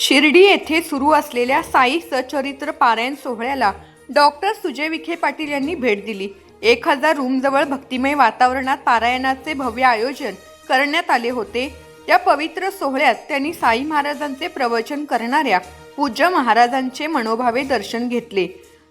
शिर्डी येथे सुरू असलेल्या साई सचरित्र पारायण सोहळ्याला डॉक्टर सुजय विखे पाटील यांनी भेट दिली. एक हजार रूमजवळ भक्तिमय वातावरणात पारायणाचे भव्य आयोजन करण्यात आले होते. या पवित्र सोहळ्यात त्यांनी साई महाराजांचे प्रवचन करणाऱ्या पूज्य महाराजांचे मनोभावे दर्शन घेतले.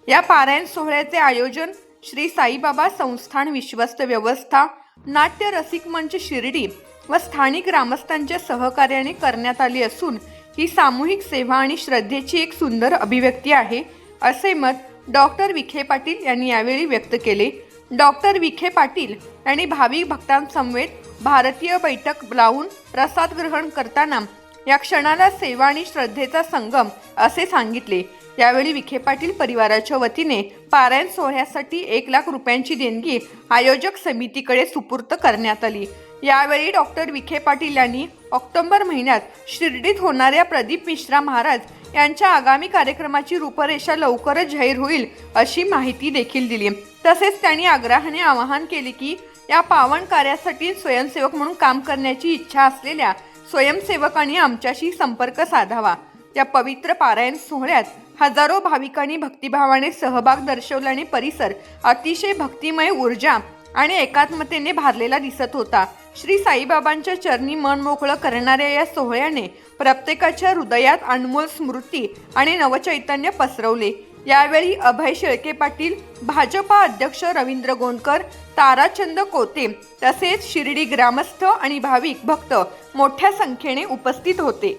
या पारायण सोहळ्याचे आयोजन श्री साईबाबा संस्थान विश्वस्त व्यवस्था नाट्य रसिक मंच शिर्डी व स्थानिक ग्रामस्थांच्या सहकार्याने करण्यात आली असून ही सामूहिक सेवा आणि श्रद्धेची एक सुंदर अभिव्यक्ती आहे असे मत डॉक्टर विखे पाटील यांनी यावेळी व्यक्त केले. डॉक्टर विखे पाटील यांनी भाविक भक्तांसमवेत भारतीय बैठक लावून प्रसाद ग्रहण करताना या क्षणाला सेवा आणि श्रद्धेचा संगम असे सांगितले. यावेळी विखे पाटील परिवाराच्या वतीने पारायण सोहळ्यासाठी एक लाख रुपयांची देणगी आयोजक समितीकडे सुपूर्त करण्यात आली. यावेळी डॉक्टर विखे पाटील यांनी ऑक्टोबर महिन्यात शिर्डीत होणाऱ्या प्रदीप मिश्रा महाराज यांच्या आगामी कार्यक्रमाची रूपरेषा लवकरच जाहीर होईल अशी माहिती देखील दिली. तसेच त्यांनी आग्रहाने आवाहन केले की या पावन कार्यासाठी स्वयंसेवक म्हणून काम करण्याची इच्छा असलेल्या स्वयंसेवकांनी आमच्याशी संपर्क साधावा. या पवित्र पारायण सोहळ्यात हजारो भाविकांनी भक्तिभावाने सहभाग दर्शवल्याने परिसर अतिशय भक्तिमय ऊर्जा आणि एकात्मतेने भारलेला दिसत होता. श्री साईबाबांच्या चरणी मन मोकळं करणाऱ्या या सोहळ्याने प्रत्येकाच्या हृदयात अनमोल स्मृती आणि नवचैतन्य पसरवले. यावेळी अभय शेळके पाटील भाजपा अध्यक्ष रवींद्र गोंदकर ताराचंद कोते तसेच शिर्डी ग्रामस्थ आणि भाविक भक्त मोठ्या संख्येने उपस्थित होते.